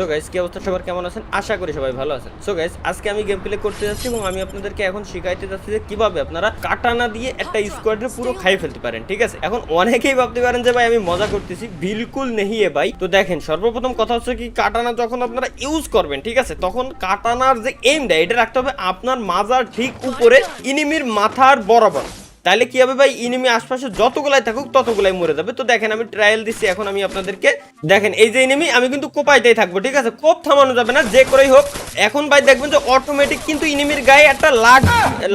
So guys কি অবস্থা? সবার কেমন আছেন? আশা করি সবাই ভালো আছেন। সো গাইস আজকে আমি গেম প্লে করতে যাচ্ছি এবং আমি আপনাদেরকে এখন শিখাইতে যাচ্ছি যে কীভাবে আপনারা কাটানা দিয়ে একটা স্কোয়াডে পুরো খাই ফেলতে পারেন, ঠিক আছে? এখন অনেকেই ভাবতে পারেন যে, ভাই, আমি মজা করতেছি। বিলকুল নেহি এ, ভাই। তো দেখেন, সর্বপ্রথম কথা হচ্ছে কি, কাটানা যখন আপনারা ইউজ করবেন, ঠিক আছে, তখন কাটানার যে এইমটা এটা রাখতে হবে আপনার মাজার ঠিক উপরে ইনিমির মাথার বরাবর। তাহলে কি হবে ভাই? ইনিমি আশপাশে যতগুলাই থাকুক, ততগুলাই মরে যাবে। তো দেখেন, আমি ট্রায়াল দিচ্ছি এখন আমি আপনাদেরকে দেখেন, এই যে ইনিমি আমি কিন্তু কোপাইতেই থাকব, ঠিক আছে? কোপ থামানো যাবে না, যে করেই হোক। এখন ভাই দেখবেন যে অটোমেটিক কিন্তু ইনিমির গায়ে একটা লাগ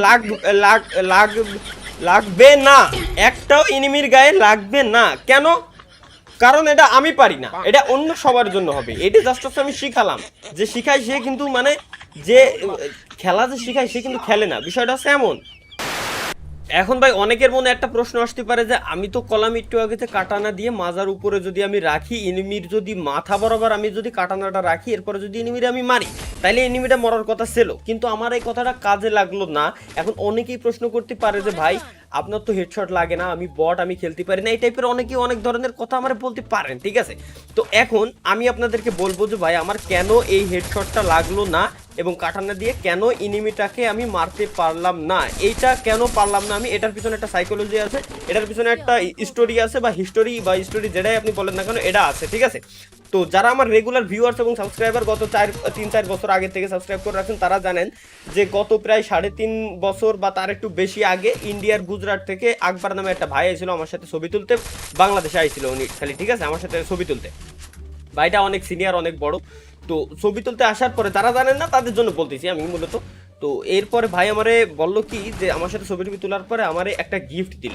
লাগ লাগ লাগ, লাগবে না। একটাও ইনিমির গায়ে লাগবে না। কেন? কারণ এটা আমি পারি না। এটা অন্য সবার জন্য হবে। এটা জাস্ট আমি শিখালাম। যে শিখাই সে কিন্তু মানে যে খেলা যে শিখায় সে কিন্তু খেলে না। বিষয়টা হচ্ছে এমন এখন ভাই অনেকের মনে একটা প্রশ্ন আসতে পারে যে আমি তো কলাম একটু আগে যে কাটানা দিয়ে মাজার উপরে যদি আমি রাখি, এনিমির যদি মাথা বরাবর আমি যদি কাটানাটা রাখি, এরপরে যদি এনিমিরে আমি মারি, তাইলে এনিমিটা মরার কথা ছিল। কিন্তু আমার এই কথাটা কাজে লাগল না। এখন অনেকেই প্রশ্ন করতে পারে যে ভাই, আপনার তো হেডশট লাগে না, আমি বট আমি খেলতে পারি না, এই টাইপের অনেকেই অনেক ধরনের কথা আমার বলতে পারেন, ঠিক আছে? তো এখন আমি আপনাদেরকে বলব যে ভাই, আমার কেন এই হেডশটটা লাগল না? এবং কাটানা দিয়ে কেন ইনিমিটাকে আমি মারতে পারলাম না? এইটা কেন পারলাম না আমি? এটার পিছনে একটা সাইকোলজি আছে, এটার পিছনে একটা স্টোরি আছে বা হিস্টোরি বা স্টোরি যেটাই আপনি বলেন না কেন, এটা আছে, ঠিক আছে? তো যারা আমার রেগুলার ভিউয়ার্স এবং সাবস্ক্রাইবার গত চার, তিন, চার বছর আগে থেকে সাবস্ক্রাইব করে রাখছেন, তারা জানেন যে গত প্রায় সাড়ে তিন বছর বা তার একটু বেশি আগে ইন্ডিয়ার গুজরাট থেকে আকবর নামে একটা ভাই এসেছিল আমার সাথে ছবি তুলতে, বাংলাদেশে আইছিল উনি খালি, ঠিক আছে? আমার সাথে ছবি তুলতে। ভাইটা অনেক সিনিয়র অনেক বড়। তো ছবি তুলতে আসার পরে তারা জানেন না, তাদের জন্য বলতেছি আমি মূলত। তো এরপরে ভাই আমারে বলল কি যে, আমার সাথে ছবি টবি তোলার পরে আমারে একটা গিফট দিল।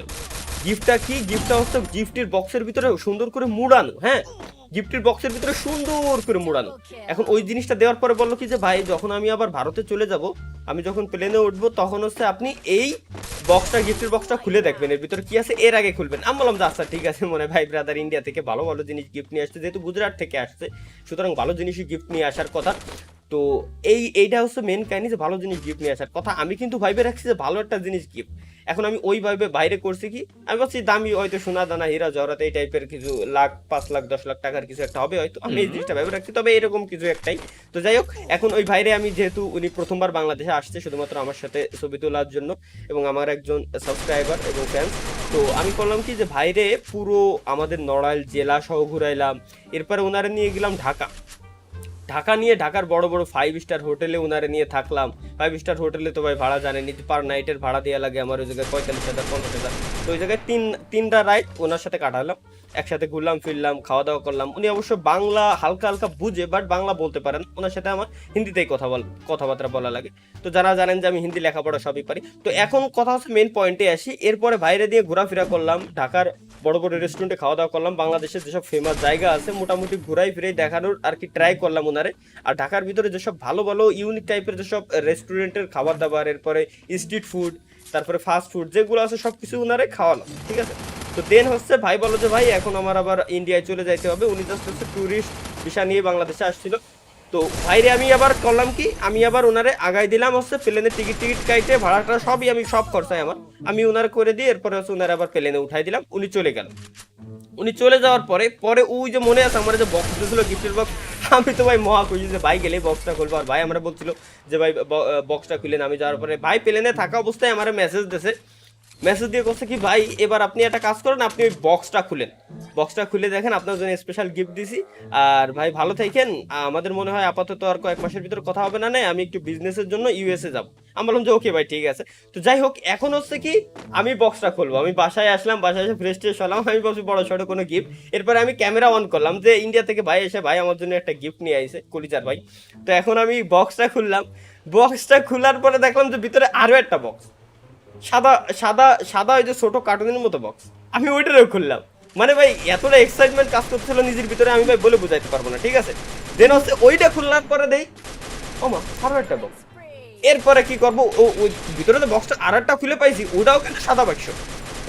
গিফটটা কি? গিফটটা হচ্ছে গিফটের বক্সের ভিতরে সুন্দর করে মুড়ানো হ্যাঁ? গিফটের বক্সের ভিতরে সুন্দর করে মুড়ানো। এখন ওই জিনিসটা দেওয়ার পরে বলল কি যে, ভাই, যখন আমি আবার ভারতে চলে যাব, আমি যখন প্লেনে উঠবো, তখন হচ্ছে আপনি এই বক্সটা গিফটের বক্সটা খুলে দেখবেন। এর ভিতরে কি আছে, এর আগে খুলবেন। আমি বললাম যে আচ্ছা ঠিক আছে, মনে ভাই ব্রাদার ইন্ডিয়া থেকে ভালো ভালো জিনিস গিফট নিয়ে আসছে। যেহেতু গুজরাট থেকে আসছে, সুতরাং ভালো জিনিসই গিফট নিয়ে আসার কথা। তো এই, এইটা হচ্ছে মেন কাহিনী যে ভালো জিনিস গিফট নিয়ে আসার কথা। আমি কিন্তু ভাইবে রাখছি যে ভালো একটা জিনিস গিফট এখন আমি ওই ভাবে বাইরে করছি কি? আমি ভাবছি দামি হয়তো সোনা দানা হীরা জহরাত এই টাইপের কিছু লাখ পাঁচ লাখ দশ লাখ টাকার কিছু একটা হবে হয়তো। আমি এই জিনিসটা ভেবে রাখছি তবে এরকম কিছু একটাই। তো যাই হোক এখন ওই ভাইরে আমি যেহেতু উনি প্রথমবার বাংলাদেশে আসছে শুধুমাত্র আমার সাথে ছবি তোলার জন্য এবং আমার একজন সাবস্ক্রাইবার এবং ফ্যান তো আমি করলাম কি যে ভাইরে পুরো আমাদের নড়াইল জেলা সহ ঘুরাইলাম এরপরে ওনারে নিয়ে গেলাম ঢাকা। ঢাকা নিয়ে ঢাকার বড় বড় ফাইভ স্টার হোটেলে ওনারে নিয়ে থাকলাম। ফাইভ স্টার হোটেলে তো ভাই ভাড়া জানেনি পার নাইটের ভাড়া দেওয়া লাগে আমার ওই জায়গায় পঁয়তাল্লিশ হাজার, পঞ্চাশ হাজার। তো ওই জায়গায় তিন, তিনটা রাইড ওনার সাথে কাটালাম। একসাথে ঘুরলাম, ফিরলাম, খাওয়া দাওয়া করলাম। উনি অবশ্য বাংলা হালকা হালকা বুঝে বাট বাংলা বলতে পারেন। ওনার সাথে আমার হিন্দিতেই কথা বল, কথাবার্তা বলা লাগে। তো যারা জানেন যে আমি হিন্দি লেখাপড়া সবই পারি। তো এখন কথা হচ্ছে মেন পয়েন্টে আসি। এরপরে বাইরে দিয়ে ঘোরাফেরা করলাম, ঢাকার বড় বড় রেস্টুরেন্টে খাওয়া দাওয়া করলাম। বাংলাদেশের যেসব ফেমাস জায়গা আছে, মোটামুটি ঘুরাই ফিরে দেখানোর আর কি ট্রাই করলাম ওনারে আর ঢাকার ভিতরে যেসব ভালো ভালো ইউনিক টাইপের যেসব রেস্টুরেন্টের খাবার দাবার এরপরে স্ট্রিট ফুড তারপরে ফাস্ট ফুড যেগুলো আছে সব কিছু ওনারে খাওয়ালাম ঠিক আছে? তো দেন হচ্ছে ভাই বলো যে ভাই, এখন আমার আবার ইন্ডিয়ায় চলে যাইতে হবে। উনি জাস্ট হচ্ছে ট্যুরিস্ট ভিসা নিয়ে বাংলাদেশে আসছিল। তো ভাইরে আমি আবার করলাম কি, আমি আবার ওনারে আগাই দিলাম হচ্ছে প্লেনের টিকিট টিকিট কাইটে, ভাড়াটা সবই আমি, সব খরচাই আমার। আমি ওনার করে দিয়ে এরপরে হচ্ছে ওনারে আবার প্লেনে উঠাই দিলাম, উনি চলে গেল। উনি চলে যাওয়ার পরে পরে ওই যে মনে আছে আমার যে বক্স দিয়েছিল গিফটের বক্স আমি তো ভাই মহা খুশি যে ভাই গেলে বক্সটা খুলবো। আর ভাই আমরা বলছিল যে ভাই বক্সটা খুলেন আমি যাওয়ার পরে ভাই প্লেনে থাকা অবস্থায় আমার মেসেজ দিয়েছে মেসেজ দিয়ে করছে কি, ভাই, এবার আপনি একটা কাজ করেন, আপনি ওই বক্সটা খুলেন। বক্সটা খুলে দেখেন, আপনার জন্য স্পেশাল গিফট দিছি। আর ভাই, ভালো থাকেন। আমাদের মনে হয় আপাতত আর কয়েক মাসের ভিতরে কথা হবে না, নাই। আমি একটু বিজনেসের জন্য ইউএসএ যাব। আমি বললাম যে ওকে ভাই, ঠিক আছে। তো যাই হোক, এখন হচ্ছে কি, আমি বক্সটা খুলবো। আমি বাসায় আসলাম, বাসায় এসে ফ্রেশ ট্রেশ হলাম। আমি ভাবছি বড় সড়ো কোনো গিফট এরপরে আমি ক্যামেরা অন করলাম যে ইন্ডিয়া থেকে ভাই এসে ভাই আমার জন্য একটা গিফট নিয়ে আইছে, কলিজার ভাই। তো এখন আমি বক্সটা খুললাম। বক্সটা খোলার পরে দেখলাম যে, ভিতরে আরও একটা বক্স সাদা সাদা সাদা ওই যে ছোট কার্টুনের মতো বক্স আমি ওইটারও খুললাম। মানে ভাই, এতটা এক্সাইটমেন্ট কাজ করছিল নিজের ভিতরে, আমি ভাই বলে বুঝাইতে পারব না, ঠিক আছে? দেন হচ্ছে ওইটা খুলনার পরে দেই, ও মা, আরও একটা বক্স এরপরে কি করব? ও ওই ভিতরে তো বক্সটা আর একটা খুলে পাইছি, ওটাও কিন্তু সাদা বাক্স?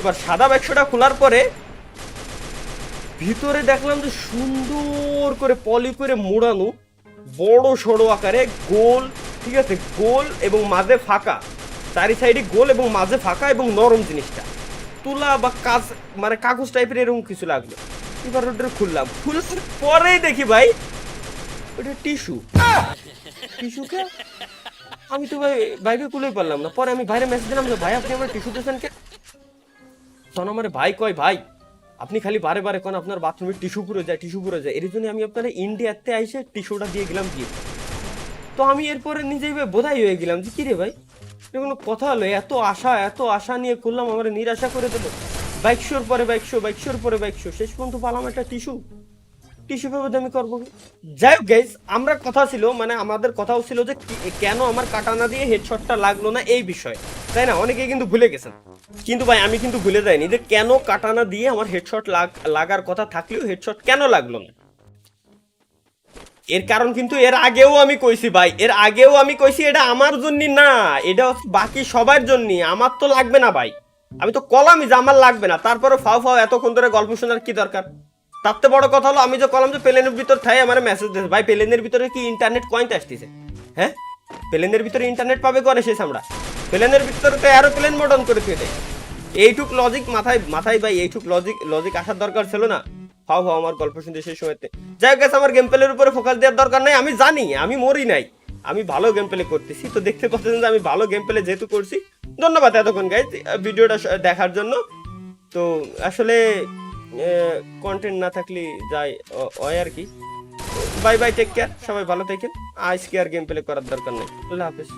এবার সাদা বাক্সটা খোলার পরে ভিতরে দেখলাম যে সুন্দর করে পলি করে মোড়ানো বড় সড়ো আকারে গোল, ঠিক আছে? গোল এবং মাঝে ফাঁকা, চারি সাইডে গোল এবং মাঝে ফাঁকা এবং নরম জিনিসটা। তুলা বা কাজ মানে কাগজ টাইপের এরকম কিছু লাগল। এবার ওটা খুললাম। খুলার পরেই দেখি ভাই, ওটা টিস্যু। টিস্যু কে? আমি তো ভাই বাইকে কুলেই পারলাম না। পরে আমি বাইরে মেসেজ দিলাম যে, ভাই, আপনি আমার টিস্যু দিয়েছেন কে? তখন আমার ভাই কয়, ভাই, আপনি খালি বারে বারে কোন, আপনার বাথরুমে টিস্যু পুরো যায়, টিস্যু পুরো যায়। এর জন্য আমি আপনার ইন্ডিয়াতে আইসে টিস্যুটা দিয়ে গেলাম কি তো আমি এরপরে নিজেই বোধাই হয়ে গেলাম যে কিরে ভাই? কোনো কথা হলো, এত আশা এত আশা নিয়ে করলাম আমার নিরাশা করে দিল। বাইক শোর পরে বাইক শো বাইক শোর পরে বাইক শো শেষ পর্যন্ত পালাম একটা টিস্যু টিস্যু পেপার আমি করব। যাই হোক গাইজ আমরা কথা ছিল মানে আমাদের কথাও ছিল যে কেন আমার কাটানা দিয়ে হেডশটটা লাগল না এই বিষয়ে। তাই না? অনেকেই কিন্তু ভুলে গেছেন। কিন্তু ভাই, আমি কিন্তু ভুলে যাইনি যে কেন কাটানা দিয়ে আমার হেডশট লাগার কথা থাকলেও হেডশট কেন লাগল না? এর কারণ কিন্তু এর আগেও আমি কইছি ভাই, এর আগেও আমি কইছি এটা আমার জন্য না, এটা বাকি সবার জন্য আমার তো লাগবে না ভাই। আমি তো কলামই যে আমার লাগবে না তারপরে ফাও ফাও এতক্ষণ ধরে গল্প শোনার কি দরকার? তার থেকে বড় কথা হলো, আমি যে কলাম যে প্লেনের ভিতর থাই আমার মেসেজ দিয়েছে, ভাই, প্লেনের ভিতরে কি ইন্টারনেট কয়েন্ট আসতেছে? হ্যাঁ? প্লেনের ভিতরে ইন্টারনেট পাবে করে শেষ আমরা। প্লেনের ভিতরে তো এরোপ্লেন মডন করে ফেলে এইটুক লজিক মাথায় মাথায় ভাই, এইটুক লজিক লজিক আসার দরকার ছিল না। হাও হাও আমার গল্প শুনতে সেই সময়তে। যাই হোক আমার গেম প্লের উপরে ফোকাস দেওয়ার দরকার নাই। আমি জানি, আমি মরি নাই। আমি ভালো গেম প্লে করতেছি। তো দেখতে পাচ্ছেন যে আমি ভালো গেম প্লে যেহেতু করছি। ধন্যবাদ এতক্ষণ গাইজ ভিডিওটা দেখার জন্য। তো আসলে কন্টেন্ট না থাকলে যাই ওই আর কি। বাই বাই টেক কেয়ার সবাই ভালো থাকেন। আজকে আর গেম প্লে করার দরকার নেই। আল্লাহ হাফেজ।